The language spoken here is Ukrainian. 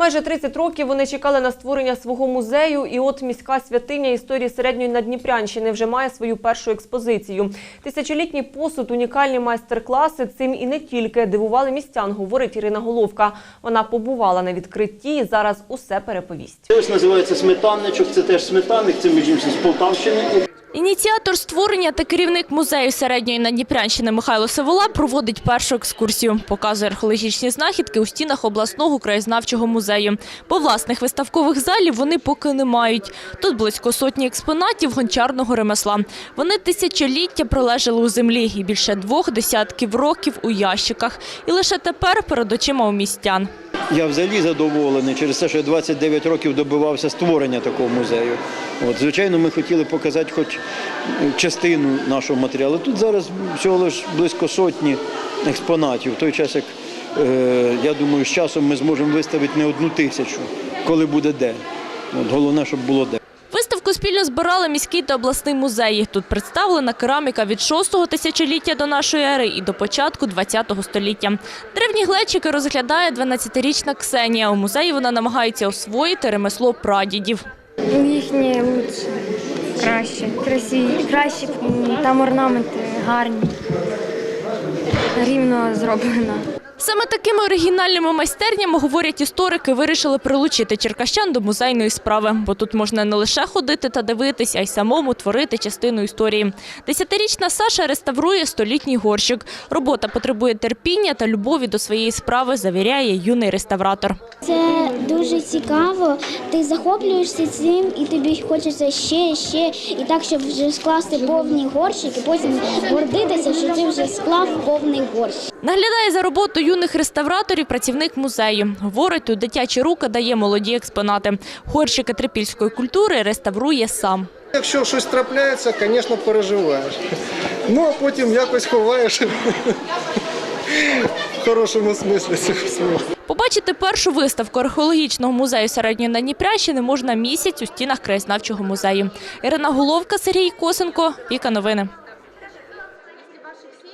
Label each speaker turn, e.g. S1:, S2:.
S1: Майже 30 років вони чекали на створення свого музею, і от міська святиня історії середньої Надніпрянщини вже має свою першу експозицію. Тисячолітній посуд, унікальні майстер-класи цим і не тільки дивували містян, говорить Ірина Головка. Вона побувала на відкритті і зараз усе переповість.
S2: Ось називається сметанничок, це теж сметанник, це між іншим з Полтавщини.
S3: Ініціатор створення та керівник музею середньої Надніпрянщини Михайло Севола проводить першу екскурсію. Показує археологічні знахідки у стінах обласного краєзнавчого музею. Бо власних виставкових залів вони поки не мають. Тут близько сотні експонатів гончарного ремесла. Вони тисячоліття пролежали у землі і більше двох десятків років у ящиках. І лише тепер перед очима у містян.
S2: Я взагалі задоволений через те, що я 29 років добивався створення такого музею. От, звичайно, ми хотіли показати хоч частину нашого матеріалу. Тут зараз всього лише близько сотні експонатів. В той час, як е, я думаю, з часом ми зможемо виставити не одну тисячу, коли буде де. От, головне, щоб було де.
S3: Виставку спільно збирали міський та обласний музеї. Тут представлена кераміка від 6-го тисячоліття до нашої ери і до початку 20-го століття. Древні глечики розглядає 12-річна Ксенія. У музеї вона намагається освоїти ремесло прадідів.
S4: Їхнє лучше, краще, красиві, краще, там орнаменти гарні, рівно зроблено.
S3: Саме такими оригінальними майстернями, говорять історики, вирішили прилучити черкащан до музейної справи. Бо тут можна не лише ходити та дивитися, а й самому творити частину історії. Десятирічна Саша реставрує столітній горщик. Робота потребує терпіння та любові до своєї справи, завіряє юний реставратор.
S5: Це дуже цікаво. Ти захоплюєшся цим, і тобі хочеться ще, ще, і так, щоб вже скласти повний горщик, і потім гордитися, що ти вже склав повний горщик.
S3: Наглядає за роботою юних реставраторів працівник музею. Говорить, тут дитячі руки дає молоді експонати. Горщики трипільської культури реставрує сам.
S6: Якщо щось трапляється, звісно, переживаєш. Ну а потім якось ховаєш. Хорошому смислі цього слова.
S3: Побачити першу виставку археологічного музею середньої Надніпрянщини можна місяць у стінах краєзнавчого музею. Ірина Головка, Сергій Косенко, Віка Новини.